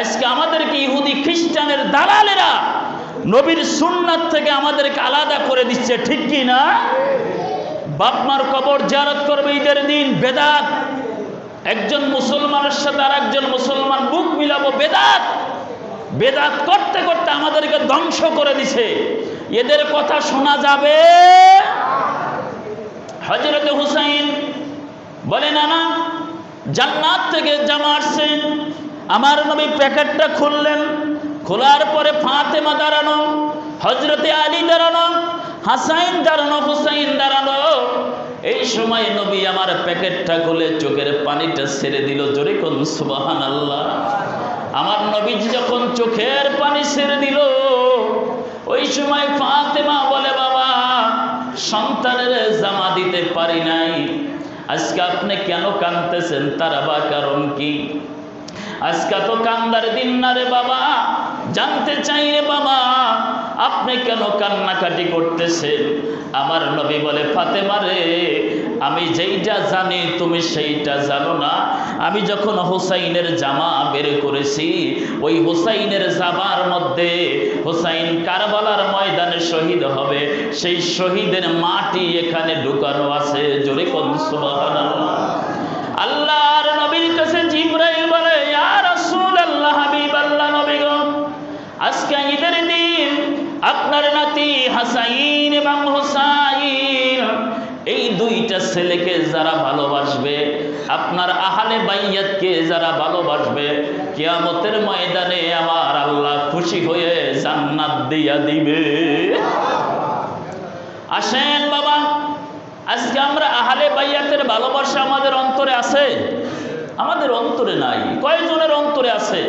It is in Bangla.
আজকে আমাদেরকে ইহুদি খ্রিস্টানের দালালেরা নবীর সুন্নাত থেকে আমাদেরকে আলাদা করে দিচ্ছে, ঠিক কি না? বাপমার কবর জারত করবে ঈদের দিন, বেদাত। একজন মুসলমানের সাথে আর একজন মুসলমান বুক মিলাবো, বেদাত। বেদাত করতে করতে আমাদেরকে ধ্বংস করে দিছে। এদের কথা শোনা যাবে? হজরত হুসাইন বলে না না জান্নাত থেকে জামা আসছে। আমার নবী প্যাকেটটা খুললেন, খোলার পরে ফাতেমা দাঁড়ানো হজরতে আলী দাঁড়ানো, হাসাইন দাঁড়ানো, হুসাইন দাঁড়ানো এই সময় নবী আমার প্যাকেটটা খুলে চোখের পানিটা ছেড়ে দিল, জোরে কোন সুবাহান আল্লাহ আমার নবীজি যখন চোখের পানি ছেড়ে দিল, ওই সময় ফাতেমা বলে, বাবা, সন্তানের জামা দিতে পারি নাই। আজকে আপনি কেন কাঁদতেছেন? তার বা কারণ কি? আজকে তো কান্দার দিন না রে বাবা। জানতে চাই রে বাবা, আপনি কেন কান্নাকাটি করতেছেন? আমার নবী বলে, ফাতেমা রে, আমি যেইটা জানি, তুমি সেইটা জানো না। আমি যখন হোসাইনের জামা বের করেছি, ওই হোসাইনের জামার মধ্যে হোসাইন কারবালার ময়দানে শহীদ হবে। সেই শহীদের মাটি এখানে ঢুকানো আছে। জোরে কোন সুবহানাল্লাহ। আল্লাহর আজকে ঈদের দিন আপনার নাতি হাসাইন এবং হোসাইন, এই দুইটা ছেলেকে যারা ভালোবাসবে, আপনার আহালে বাইয়াতকে যারা ভালোবাসবে, কিয়ামতের ময়দানে আমার আল্লাহ খুশি হয়ে জান্নাত দিয়া দিবে। আসেন বাবা, আজকে আমরা আহালে বাইয়াতের ভালোবাসা আমাদের অন্তরে আছে? আমাদের অন্তরে নাই। কয়জনের অন্তরে আছে?